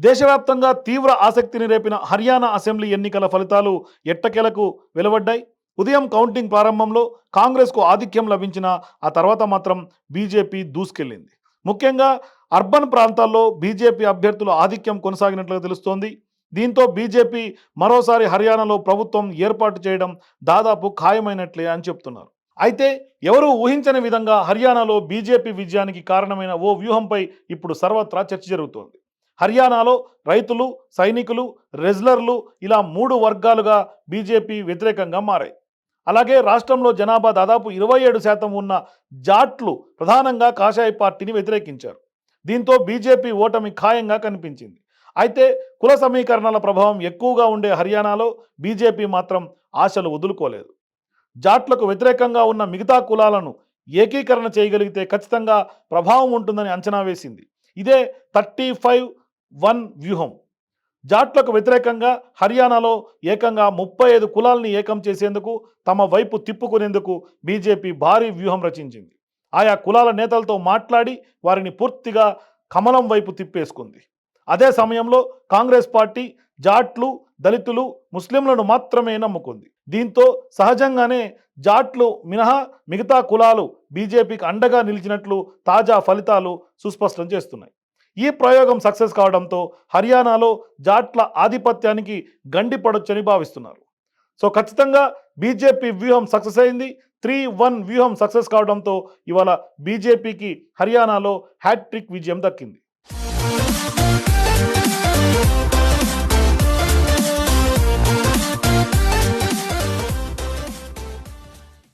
దేశవ్యాప్తంగా తీవ్ర ఆసక్తిని రేపిన హర్యానా అసెంబ్లీ ఎన్నికల ఫలితాలు ఎట్టకేలకు వెలువడ్డాయి? ఉదయం కౌంటింగ్ ప్రారంభంలో కాంగ్రెస్కు ఆధిక్యం లభించిన ఆ తర్వాత మాత్రం బీజేపీ దూసుకెళ్ళింది ముఖ్యంగా అర్బన్ ప్రాంతాల్లో బీజేపీ అభ్యర్థుల ఆధిక్యం కొనసాగినట్లుగా తెలుస్తోంది. దీంతో బీజేపీ మరోసారి హర్యానాలో ప్రభుత్వం ఏర్పాటు చేయడం దాదాపు ఖాయమైనట్లే అని చెప్తున్నారు. అయితే ఎవరూ ఊహించని విధంగా హర్యానాలో బీజేపీ విజయానికి కారణమైన ఓ వ్యూహంపై ఇప్పుడు సర్వత్రా చర్చ జరుగుతోంది. హర్యానాలో రైతులు సైనికులు రెజ్లర్లు ఇలా మూడు వర్గాలుగా బీజేపీ వ్యతిరేకంగా మారాయి. అలాగే రాష్ట్రంలో జనాభా దాదాపు ఇరవై ఏడు శాతం ఉన్న జాట్లు ప్రధానంగా కాషాయ పార్టీని వ్యతిరేకించారు. దీంతో బీజేపీ ఓటమి ఖాయంగా కనిపించింది. అయితే కుల సమీకరణల ప్రభావం ఎక్కువగా ఉండే హర్యానాలో బీజేపీ మాత్రం ఆశలు వదులుకోలేదు. జాట్లకు వ్యతిరేకంగా ఉన్న మిగతా కులాలను ఏకీకరణ చేయగలిగితే ఖచ్చితంగా ప్రభావం ఉంటుందని అంచనా వేసింది. ఇదే థర్టీ ఫైవ్ వన్ వ్యూహం. జాట్లకు వ్యతిరేకంగా హర్యానాలో ఏకంగా ముప్పై ఐదు కులాల్ని ఏకం చేసేందుకు తమ వైపు తిప్పుకునేందుకు బీజేపీ భారీ వ్యూహం రచించింది. ఆయా కులాల నేతలతో మాట్లాడి వారిని పూర్తిగా కమలం వైపు తిప్పేసుకుంది. అదే సమయంలో కాంగ్రెస్ పార్టీ జాట్లు దళితులు ముస్లింలను మాత్రమే నమ్ముకుంది. దీంతో సహజంగానే జాట్లు మినహా మిగతా కులాలు బీజేపీకి అండగా నిలిచినట్లు తాజా ఫలితాలు సుస్పష్టం చేస్తున్నాయి. ఈ ప్రయోగం సక్సెస్ కావడంతో హర్యానాలో జాట్ల ఆధిపత్యానికి గండి పడొచ్చని భావిస్తున్నారు. సో ఖచ్చితంగా బీజేపీ వ్యూహం సక్సెస్ అయింది. త్రీ వన్ వ్యూహం సక్సెస్ కావడంతో ఇవాళ బీజేపీకి హర్యానాలో హ్యాట్రిక్ విజయం దక్కింది.